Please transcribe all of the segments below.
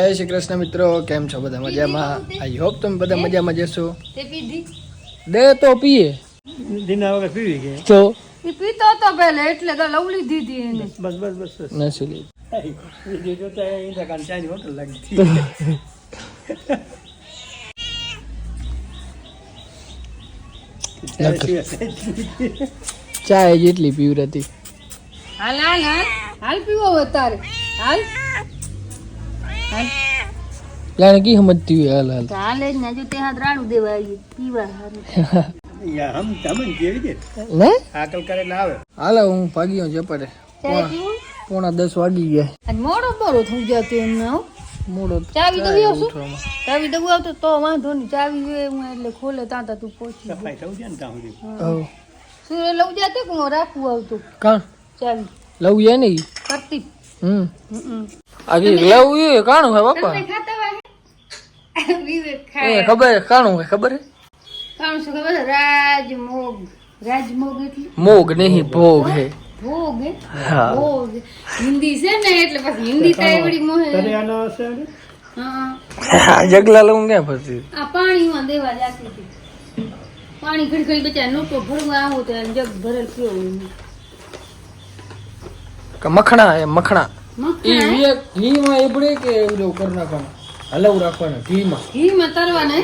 જય શ્રી કૃષ્ણ મિત્રો કેમ છો બધા મજામાં? આઈ હોપ તમે બધા મજામાં જશો દે તો પીએ. દિના વગર પીવી કે? તો એ પીતો તો પહેલે એટલે તો લવ લીધી હતી એને. બસ બસ બસ બસ નથી લીધી. જો તો ઇન્દિરા કાન ચાની હોટલ લાગતી ચાય જેટલી પીવી હતી હાલ હાલ હાલ. હાલ પીવો હવે હાલ. હાલ કી સમજતી હોય હાલ હાલ. ચાલે જ ને જો તે હાથ રાડું દેવા આવી પીવા હારું. યા હમ તમન કેવી દે લે આકલ કરે ના આવે. હાલો હું ભાગ્યો જપડે ચાય પીવું? પોણા દસ વાગી ગયા. મોડો મોડો થઈ જતો એમને હો. મોડો ચાવી દઉં આવશું ઉઠવામાં. ચાવી દઉં આવતો તો વાંધો નહીં. ચાવી હોય હું એટલે ખોલે ત્યાં તા તું પહોંચી સફાઈ થવું છે ને ત્યાં સુધી. સુરે લઉં જાતે કે હું રાખવું આવતું? કાં? ચાવી. લવ એ નહીં? કરતી. હમ. હમ. આગે એ કાણું હે બાપા એ ખબર કાણું હે ખબર હે? કામ શું ખબર? રાજમોગ. રાજમોગ એટલે? મોગ નહીં ભોગ હે? ભોગ હે? ભોગ. હિન્દી છે ને એટલે પછી હિન્દી તો મોહે. તને આનો હશે હા. જગલા લઉં ક્યાં ફરતી આ પાણીમાં દેવા જાતી હતી. પાણી ઘડી ઘડી બચ્ચા નોટો ભરવા આવો તો જગ ભરેલ પીવો. કે મખણા એ મખણા. વિવેક ઘીમાં એબડે કે એવું કરી નાખવાનું? હલવ રાખવાના ઘીમાં. ઘીમાં તરવાના?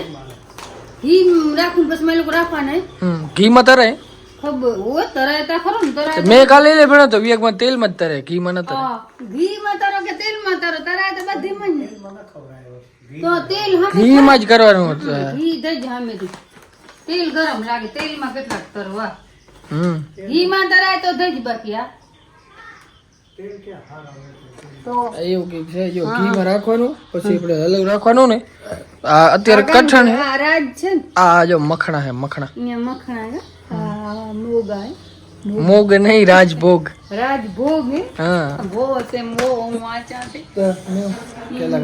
ઘી રાખું પછી મેં લોકો રાખવાના? હમ ઘીમાં તરે ખબર. હોય તરાય તા ખરો ને તરાય મેં કાલે લે ભણ્યો તો વિવેકમાં તેલમાં જ તરે ઘીમાં ન તરે ઘી માં તરો કે તેલમાં તરો? તરાય તો બધીમાં જ ને. તો તેલ હા ઘીમાં જ કરવાનું ઘી દઈ જામે તેલ ગરમ લાગે તેલમાં કેટલાક તરવા. હમ. ઘીમાં તરાય તો દઈ જ બાકી આ તો એવું કંઈક છે? જો ઘીમાં રાખવાનું પછી આપણે હલવ રાખવાનું ને. આ અત્યારે કઠણ હે. આ રાજ છે આ જો મખણા હે મખણા. મખણા મોગા મોગ નહીં રાજભોગ. રાજભોગ હે? ભો છે મો વાંચા છે તો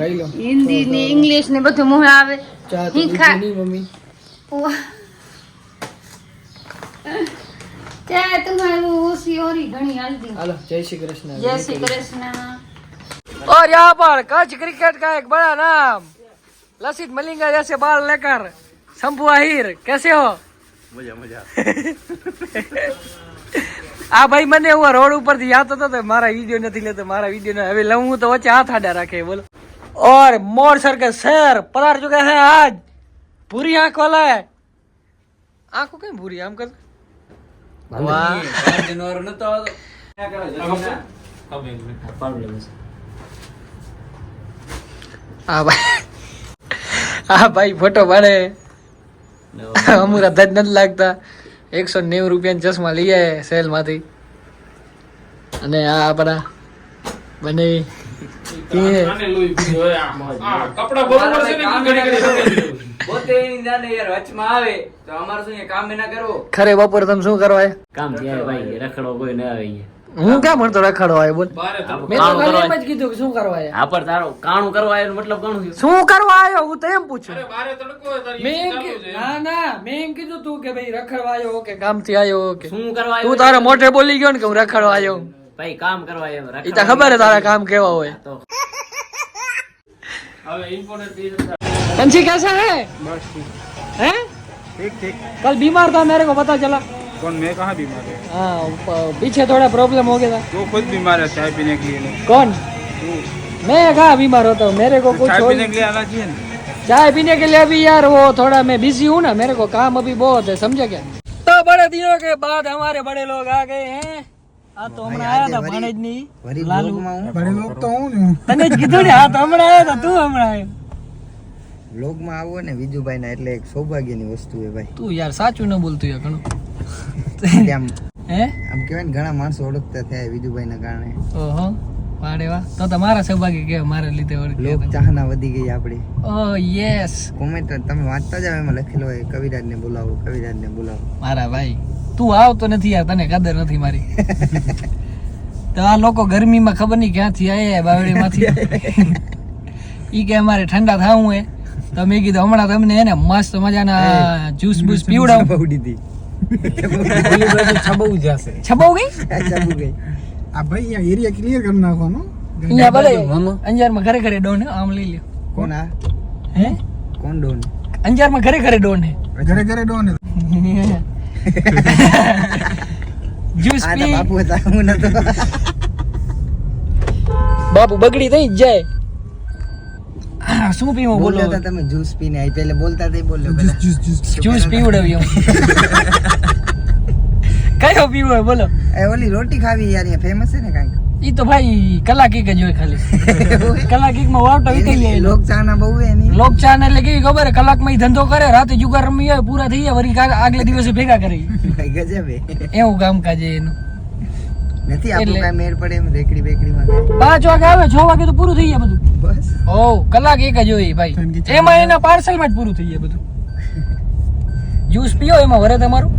મેં લો હિન્દી ને ઇંગ્લિશ ને બધું મોહ આવે. ચા તો મમ્મી. વાહ. ચા તમારે ઓછી ઓરી ઘણી હાલતી હાલો જય શ્રી કૃષ્ણ જય શ્રી કૃષ્ણ और यहाँ पर कच्छ क्रिकेट का एक बड़ा नाम लसित मलिंगा जैसे बाल लेकर शंभू आहिर कैसे हो મજા મજા આ ભાઈ મને હું રોડ ઉપર થી યાદ હતો તો મારા વિડીયો નથી લેતો મારા વિડીયો હવે લઉં હું તો વચ્ચે હાથ આડા રાખે બોલો और मोर सर के शहर पधार चुके हैं आज भूरी आंख वाला है आंखों कहीं भूरी વાહ. જાનવર ભાઈ આ ભાઈ ફોટો પાડે. અમુક અધા જ નથી લાગતા. એકસો નેવું રૂપિયાના ચશ્મા લઈ આવે સેલમાંથી. અને આ આપણા બને કપડા બરોબર છે પોતે એની યાર વચમાં આવે તો અમારે શું કામ એના કરવો? ખરે બપોર તમે શું કરવા કામ થયા ભાઈ રખડો કોઈ ના આવે હું ક્યાં ભણતો રખાડો આવ્યો બોલ. મેં તો કાલે એમ જ કીધું કે શું કરવા આવ્યા હા પણ તારો કાણું કરવા આવ્યો મતલબ કાણું શું કરવા આવ્યો? હું તો એમ પૂછું. મેં એમ કી- ના ના મેં એમ કીધું તું કે ભાઈ રખડવા આવ્યો કે કામથી આવ્યો કે શું કરવા તું તારે મોઢે બોલી ગયો ને કે હું રખડવા આવ્યો? ભાઈ કામ કરવા આવ્યો રખડવા તો ખબર હે તારા કામ કેવા હોય. તો कंची कैसा है हैं ठीक ठीक कल बीमार था मेरे को पता चला कौन मैं कहाँ बीमार है हाँ प- पीछे थोड़ा प्रॉब्लम हो गया था वो खुद बीमार है चाय पीने के लिए कौन मैं कहाँ बीमार होता हूँ मेरे को कुछ चाय हो पीने के लिए आना चाहिए ना चाय पीने के लिए अभी यार वो थोड़ा मैं बिजी हूँ ना मेरे को काम अभी बहुत है समझे क्या तो बड़े दिनों के बाद हमारे बड़े लोग आ गए हैं આ તો હમણાં આયા હતા ભાણેજ ની લાલુ બડે લોક તો હું જ હું તને જ કીધું ને આ તો હમણાં આયા હતા તું હમણાં આવ્યો વ્લોગમાં આવો ને વિજુભાઈ ના એટલે એક સૌભાગ્યની વસ્તુ એ ભાઈ. તું યાર સાચું ન બોલતું યાર ઘણું. આમ હે? આમ કહેવાય ને ઘણા માણસો ઓળખતા થયા વિજુભાઈ ના કારણે. ઓહો વાડે વાહ. તો તમારા સૌભાગ્ય કે મારે લીધે ઓળખી લોક ચાહના વધી ગઈ આપણી ઓ યસ કોમેન્ટ તમે વાંચતા જાવ એમાં લખેલો હોય કવિરાજ ને બોલાવો કવિરાજ ને બોલાવો. મારા ભાઈ તું આવતો નથી યાર તને કદર નથી મારી. તો આ લોકો ગરમીમાં ખબર નહીં ક્યાંથી આયા બાવળીમાંથી. ઈ કે અમારે ઠંડા થાવું હે. તો મેં કીધું હમણાં તમને એને મસ્ત મજાના જ્યુસ બુસ પીવડાવું. બહુડી હતી છબાવ ગઈ? ચાબુ ગઈ. આ ભાઈ અહીંયા એરિયા ક્લિયર કરી નાખવાનો. અહીંયા ભલે અંજારમાં ઘરે ઘરે ડોન આમ લઈ લ્યો. કોણ આ? હે? કોણ ડોન? અંજારમાં ઘરે ઘરે ડોન હે. ઘરે ઘરે ડોન જ્યુસ પી. બાપુ હતા હું નતો. બાપુ બગડી થઈ જ જાય. શું પીવું બોલો હતા તમે જ્યુસ પીને આવી બોલતા તે બોલ્યો પેલા. જ્યુસ પીવડાવ્યું કયો પીવો હોય બોલો. એ ઓલી રોટી ખાવી યાર એ ફેમસ છે ને કાંઈક? ઈ તો ભાઈ કલાક એક જ હોય ખાલી. કલાક એક માં વાવટા વીતી લે લોક ચાના બહુ હે ની લોક ચાન એટલે કેવી ખબર? હે કલાકમાં ઈ ધંધો કરે રાતે જુગાર રમી આવે પૂરા થઈ જાય વરી આગલે દિવસે ભેગા કરે. ગજબ હે એવું કામ કાજે એનું. નથી આપણું કાંઈ મેળ પડે એમ રેકડી બેકડી માં પાંચ વાગે આવે છ વાગે તો પૂરું થઈ જાય બધું. બસ. ઓ કલાક એક જ હોય ભાઈ. એમાં એના પાર્સલમાં જ પૂરું થઈ જાય બધું. જ્યુસ પીઓ એમાં વરે તમારું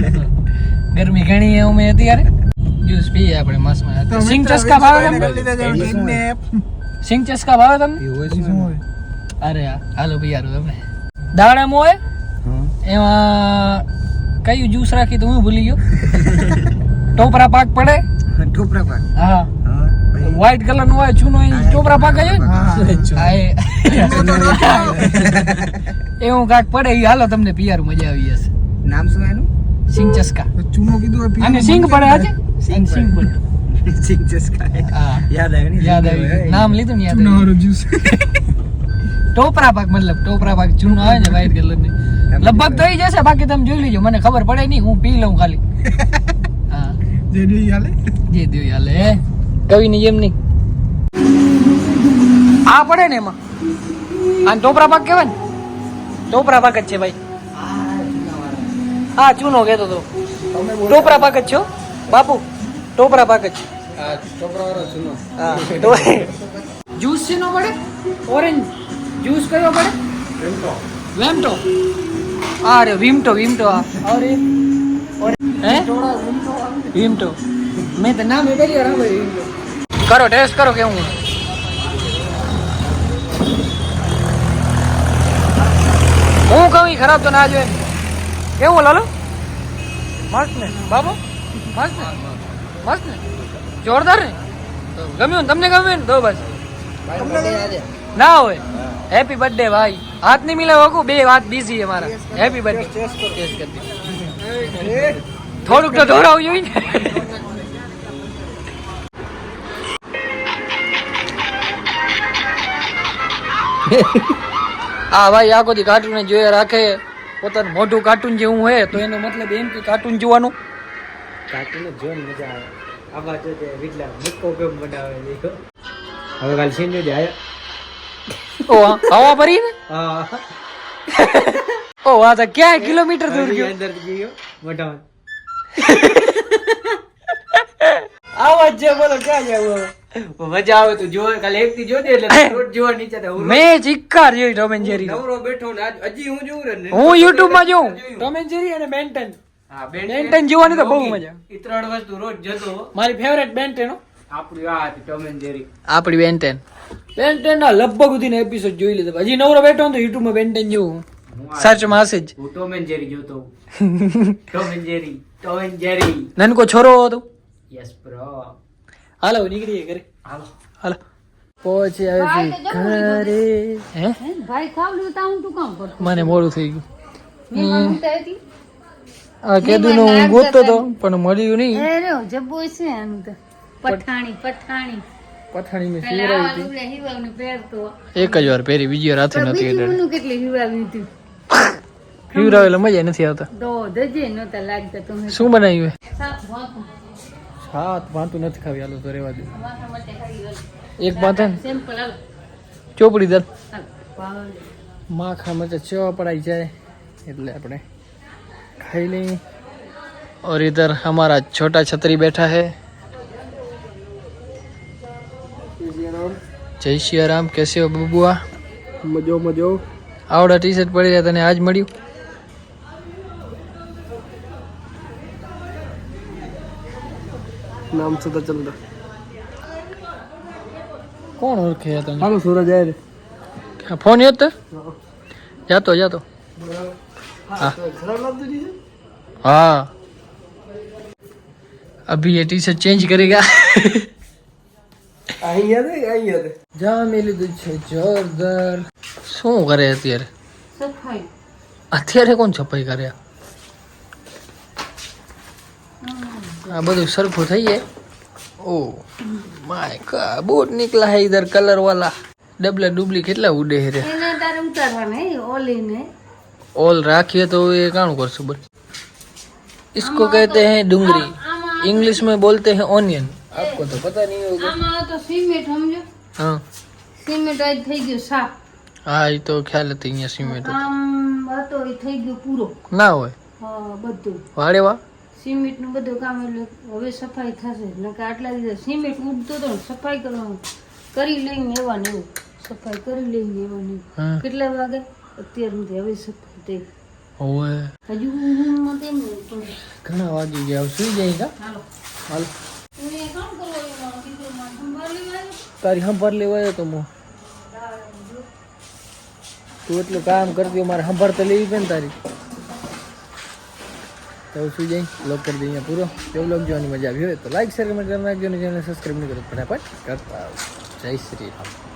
ગરમી ઘણી એ અમે અત્યારે. જ્યુસ પીએ આપણે મસ્ત સિંગ ચસ્કા ભાવે તમને? સિંગ ચસ્કા ભાવે તમને? અરે હાલો પિયારું તમને દાડમ હોય? એમાં કયું જ્યુસ રાખી તો હું ભૂલી ગયો? ટોપરા પાક પડે? ટોપરા પાક. હા. ભાઈ. વ્હાઈટ કલર નો હોય ચૂનો એ ટોપરા પાક એ એવું કાક પડે એ હાલો તમને પિયાર મજા આવી જશે. નામ શું એનું? સિંગ ચસ્કા ચૂનો કીધું અને સિંગ પડે આજે? સિંગ પડે. સિંગ ચસ્કા યાદ આવ્યું ને યાદ આવી નામ લીધું ને યાદ આવ્યું. જ્યુસ. ટોપરા પાક મતલબ ટોપરા પાક ચૂનો આવે ને વ્હાઈટ કલરની. લગભગ થઈ જશે બાકી તમે જોઈ લેજો. મને ખબર પડે નહીં હું પી લઉં ખાલી. હા. જે દેવી હાલે. જે દેવી હાલે કવિની જેમ નહીં. આ પડે ને એમાં. આ ટોપરા પાક કહેવાય ને? ટોપરા પાક જ છે ભાઈ. હા, ચૂનો કહેતો તો. ટોપરા પાક જ છો બાપુ ટોપરા પાક જ હા, તો જ્યુસ શેનો પડે? ઓરેન્જ. જ્યુસ કયો પડે? વેમટો. અરે વિમટો વિમટો અરે. હે? વિમટો. મેં તો નામ એ પહેલી વાર સાંભળ્યું વિમટો કરો ટેસ્ટ કરો કેવું હું કહું ઈ ખરાબ તો ના જોઈએ કેવું લાલો? મસ્ત ને બાબુ? મસ્ત ને? મસ્ત ને? જોરદાર ને? તો ગમ્યું ને? તમને ગમ્યું ને? તો બસ. ના હોય. હેપી બર્થડે ભાઈ. હાથ નહીં મિલાવો કુ બે હાથ બીઝી છે મારા. હેપી બર્થડે થોડુંક તો દોરાવું જોઈએ ને. હા ભાઈ આખો દી કાર્ટૂન જોયા રાખે પોતાનું મોઢું કાર્ટૂન જેવું હોય તો એનો મતલબ એમ કે કાર્ટૂન જોવાનું. કાકીને જોઈને મજા આવે. આમાં જો તે વિટલા મુક્કો કેમ બનાવે દેખો હવે કાલ સીન જ આયા? ઓ હવા ભરી ને? હા. ઓ આ તો ક્યાં કિલોમીટર દૂર ગયો? અંદર ગયો. મોઢામાં. આવા જે બોલો ક્યાં જવું મજા આવે તો જો કાલે એક થી જોજે એટલે રોડ જોવા નીચે મેં ચિક્કાર જોઈ ટોમ એન્ડ જેરી નવરો બેઠો ને આજ હજી હું જોઉં ને? હું યુટ્યુબમાં જોઉં. ટોમ એન્ડ જેરી અને બેન્ટન. હા બેન્ટન. જોવાની તો બહુ મજા. ઈ ત્રણ વસ્તુ રોજ જતો મારી ફેવરેટ બેન્ટન આપણી આ હતી ટોમ એન્ડ જેરી. આપણી બેન્ટન. બેન્ટન ના લગભગ સુધીનો એપિસોડ જોઈ લીધો. હજી નવરો બેઠો ને તો યુટ્યુબમાં બેન્ટન જોઉં. સર્ચમાં હશે જ. હું ટોમ એન્ડ જેરી જોતો Tom and Jerry Tom and Jerry. નનકો છોરો હતો. યસ બ્રો હાલો નીકળીએ ઘરે. હાલો. હાલો. પહોંચી ઘરે. હે? ભાઈ ખાવલું તા હું તું કામ કરતો મને મોડું થઈ ગયું. મેં મારું તો હતી? આ કેદું નું હું ગોતતો હતો. પણ મળ્યું નહીં. એ રહ્યો જબ્બો છે આનું તો. પઠાણી પઠાણી પઠાણી. મેં પેલા આવા લુગડા હિવાવને પહેરતો એક જ વાર પહેરી બીજી વાર હાથે નથી કેટલી હતી? મજા નથી આવતા. દો દજે નહોતા લાગતા તમે શું બનાવ્યું સાપ વાંકું. સાત ભાતું નથી ખાવી હાલો તો રેવા દે વાંકા માટે ખાલી હાલ. એક ભાત સિમ્પલ હાલ. ચોપડી દાલ હાલ. ભાવ. માખા મરચા ચેવા પડાઈ જાય એટલે આપણે ખાઈ લઈએ और इधर हमारा छोटा छतरी बैठा है જય સિયારામ કેસે હો બબુઆ મજો મજો આવડા ટી શર્ટ પડી રહ્યા તને આજ મળ્યું નામ સદા ચંદ્ર કોણ ઓળખે તને હાલો સૂરજ આય રે ફોન યો તે જાતો જાતો હા हाँ अभी ये टी शर्ट चेंज करेगा અહીંયા દે અહીંયા દે જામી લીધું છે જોરદાર શું કરે અત્યારે સફાઈ અત્યારે કોણ છપાઈ કરે આ બધું સરખું થઈ જાય ઓ માય કા બહુત નીકળા है इधर कलर वाला डबल डुबली કેટલા ઉડે છે રે એને તારે ઉતારવાના હે ઓલીને ઓલ રાખીએ તો ये કાણું કરશું બસ इसको कहते हैं डूंगरी આમાં इंग्लिश में बोलते हैं ऑनियन आपको तो पता नहीं होगा આમાં તો સિમેન્ટ સમજો हाँ સિમેન્ટ આજ થઈ ગયો સાફ હા એ તો ખ્યાલ હતી અહીંયા સિમેન્ટ કામ હતો એ થઈ ગયો પૂરો ના હોય હા બધું વાડે વાહ સિમેન્ટનું બધું કામ એટલે હવે સફાઈ થશે. નકર આટલા દિવસ સિમેન્ટ ઉડતો હતો સફાઈ કરવાનું કરી લઈને એવા ને એવું. સફાઈ કરી લઈને એવા. ને એવું. કેટલા વાગે? અત્યાર સુધી હવે સફાઈ થઈ. હોય હજુ ઊંઘમાં તેમ ઘણા વાગી ગયા સુઈ જાય કા હાલો. હાલ. તારી સંભાર લેવાયો તો હું. તું એટલું કામ કરતી મારે સંભાર તો લેવી પડે ને તારી. તો શું જાય લોક કરી દઈએ પૂરો. જો લોક જોવાની મજા આવી હોય તો લાઈક શેર કમેન્ટ કરી નાખજો અને જેને સબસ્ક્રાઈબ નહીં કરો ફટાફટ કરતા જય શ્રી રામ.